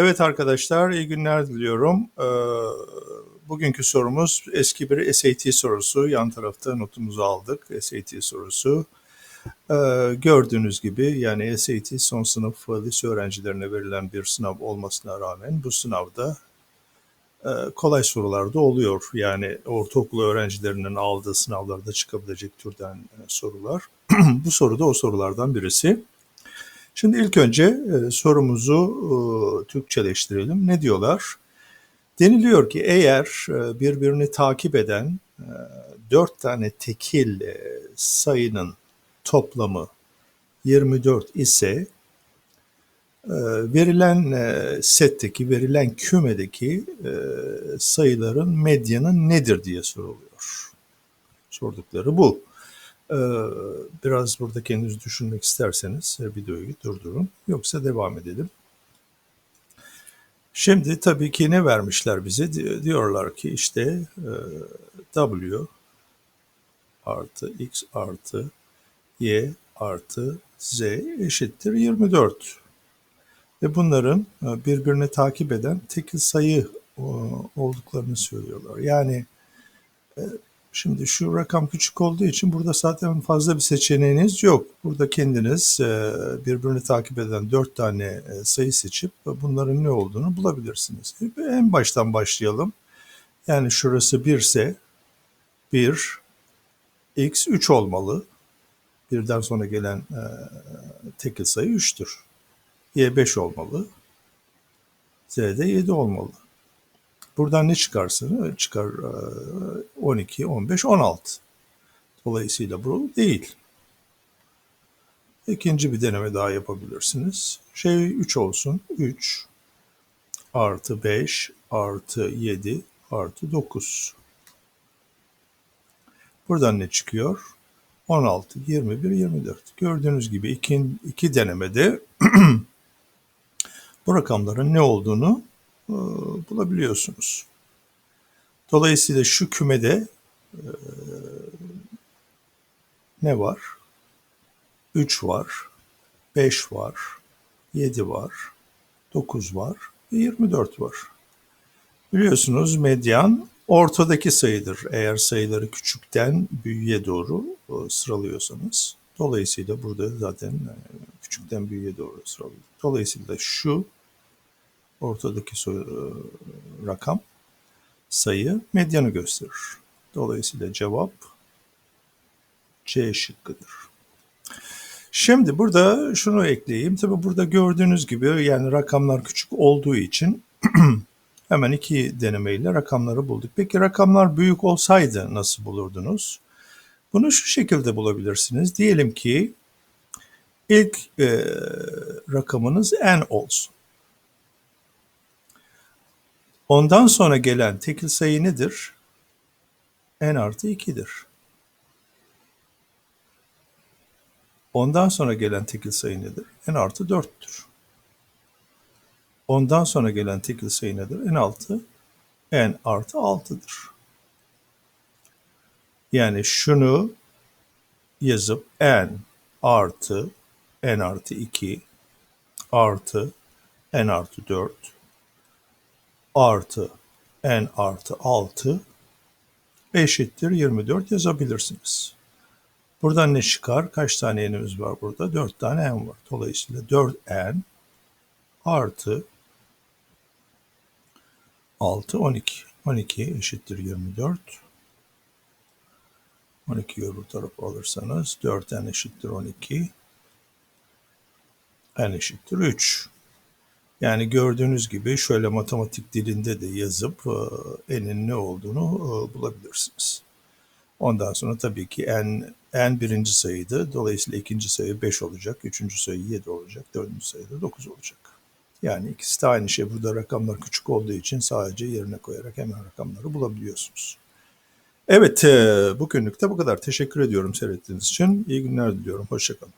Evet arkadaşlar, iyi günler diliyorum. Ee, bugünkü sorumuz eski bir SAT sorusu. Yan tarafta notumuzu aldık, SAT sorusu. Ee, gördüğünüz gibi yani SAT son sınıf lise öğrencilerine verilen bir sınav olmasına rağmen bu sınavda e, kolay sorular da oluyor. Yani ortaokul öğrencilerinin aldığı sınavlarda çıkabilecek türden e, sorular. bu soru da o sorulardan birisi. Şimdi ilk önce e, sorumuzu e, Türkçeleştirelim. Ne diyorlar? Deniliyor ki eğer e, birbirini takip eden e, dört tane tekil e, sayının toplamı 24 ise e, verilen e, setteki, verilen kümedeki e, sayıların medyanı nedir diye soruluyor. Sordukları bu. Ee, biraz burada kendiniz düşünmek isterseniz videoyu durdurun. Yoksa devam edelim. Şimdi tabii ki ne vermişler bize? Diyorlar ki işte W artı X artı Y artı Z eşittir 24. Ve bunların birbirini takip eden tekil sayı olduklarını söylüyorlar. Yani Şimdi şu rakam küçük olduğu için burada zaten fazla bir seçeneğiniz yok. Burada kendiniz e, birbirini takip eden dört tane e, sayı seçip bunların ne olduğunu bulabilirsiniz. En baştan başlayalım. Yani şurası 1 ise 1, x 3 olmalı. Birden sonra gelen e, tekil sayı 3'tür. y 5 olmalı. z de 7 olmalı. Buradan ne çıkarsın? Çıkar 12, 15, 16. Dolayısıyla bu değil. İkinci bir deneme daha yapabilirsiniz. Şey 3 olsun. 3 artı 5 artı 7 artı 9. Buradan ne çıkıyor? 16, 21, 24. Gördüğünüz gibi iki, iki denemede bu rakamların ne olduğunu e, bulabiliyorsunuz. Dolayısıyla şu kümede e, ne var? 3 var, 5 var, 7 var, 9 var ve 24 var. Biliyorsunuz medyan ortadaki sayıdır eğer sayıları küçükten büyüğe doğru e, sıralıyorsanız. Dolayısıyla burada zaten küçükten büyüğe doğru sıralıyor. Dolayısıyla şu ortadaki rakam sayı medyanı gösterir. Dolayısıyla cevap C şıkkıdır. Şimdi burada şunu ekleyeyim. Tabi burada gördüğünüz gibi yani rakamlar küçük olduğu için hemen iki denemeyle rakamları bulduk. Peki rakamlar büyük olsaydı nasıl bulurdunuz? Bunu şu şekilde bulabilirsiniz. Diyelim ki ilk e, rakamınız n olsun. Ondan sonra gelen tekil sayı nedir? n artı 2'dir. Ondan sonra gelen tekil sayı nedir? n artı 4'tür. Ondan sonra gelen tekil sayı nedir? n altı n artı 6'dır. Yani şunu yazıp n artı n artı 2 artı n artı 4 artı n artı 6 eşittir 24 yazabilirsiniz. Buradan ne çıkar? Kaç tane n'imiz var burada? 4 tane n var. Dolayısıyla 4n artı 6 12. 12 eşittir 24. 12 öbür tarafa alırsanız 4n eşittir 12. n eşittir 3. Yani gördüğünüz gibi şöyle matematik dilinde de yazıp e, n'in ne olduğunu e, bulabilirsiniz. Ondan sonra tabii ki n, n birinci sayıydı. Dolayısıyla ikinci sayı 5 olacak, üçüncü sayı 7 olacak, dördüncü sayı da 9 olacak. Yani ikisi de aynı şey. Burada rakamlar küçük olduğu için sadece yerine koyarak hemen rakamları bulabiliyorsunuz. Evet, e, bugünlük de bu kadar. Teşekkür ediyorum seyrettiğiniz için. İyi günler diliyorum. Hoşçakalın.